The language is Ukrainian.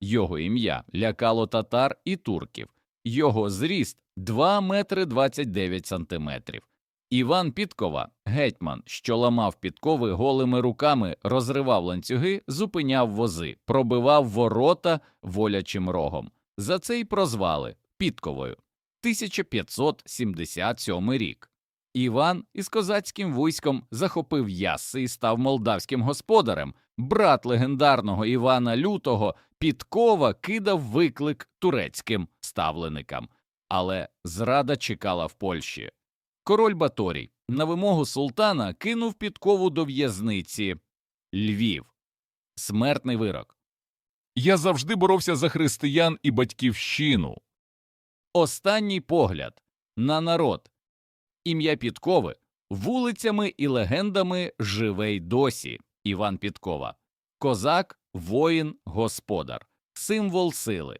Його ім'я лякало татар і турків. Його зріст 2 метри 29 сантиметрів. Іван Підкова, гетьман, що ламав підкови голими руками, розривав ланцюги, зупиняв вози, пробивав ворота волячим рогом. За це й прозвали Підковою. 1577 рік. Іван із козацьким військом захопив Ясси і став молдавським господарем. Брат легендарного Івана Лютого Підкова кидав виклик турецьким ставленикам, але зрада чекала в Польщі. Король Баторій на вимогу султана кинув підкову до в'язниці Львів. Смертний вирок. Я завжди боровся за християн і батьківщину. Останній погляд на народ. Ім'я Підкови вулицями і легендами живе й досі. Іван Підкова. Козак, воїн, господар, символ сили.